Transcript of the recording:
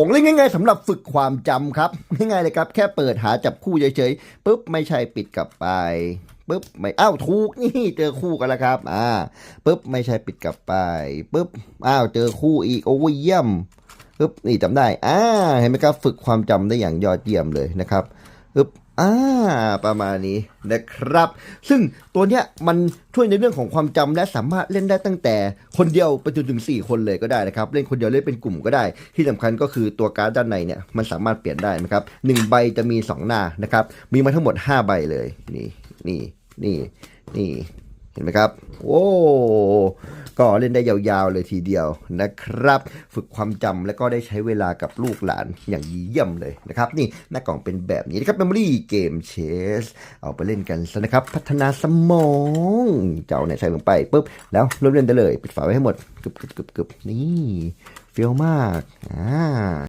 ของเล่นง่ายๆสำหรับฝึกความจำครับง่ายๆเลยครับ แค่เปิดหาจับคู่เฉยๆปุ๊บไม่ใช่ปิดกลับไปปุ๊บไม่อ้าวถูกนี่เจอคู่กันแล้วครับ อ่าปุ๊บไม่ใช่ปิดกลับไปปุ๊บอ้าวเจอคู่อีกโอ้ยเยี่ยมปุ๊บนี่จำได้อ่าเห็นไหมครับฝึกความจำได้อย่างยอดเยี่ยมเลยนะครับ ปุ๊บอ่าประมาณนี้นะครับ ซึ่งตัวเนี้ยมันช่วยในเรื่องของความจำและสามารถเล่นได้ตั้งแต่คนเดียวไปจนถึง 4 คนเลยก็ได้นะครับ เล่นคนเดียวเล่นเป็นกลุ่มก็ได้ ที่สำคัญก็คือตัวการ์ดด้านในเนี่ยมันสามารถเปลี่ยนได้นะครับหนึ่งใบจะมี 2 หน้านะครับ มีมาทั้งหมด 5 ใบเลย นี่นี่นี่นี่เห็นไหมครับ โอ้ ก็เล่นได้ยาวๆเลยทีเดียวนะครับ ฝึกความจำแล้วก็ได้ใช้เวลากับลูกหลานอย่างเยี่ยมเลยนะครับนี่หน้ากล่องเป็นแบบนี้นะครับ Memory Game Chase เอาไปเล่นกันซะนะครับ พัฒนาสมองเจ้าเนี่ยใส่ลงไปปุ๊บแล้วเริ่มเล่นได้เลย ปิดฝาไว้ให้หมดกึบกึบกึบกึบนี่เฟี้ยวมากอ่า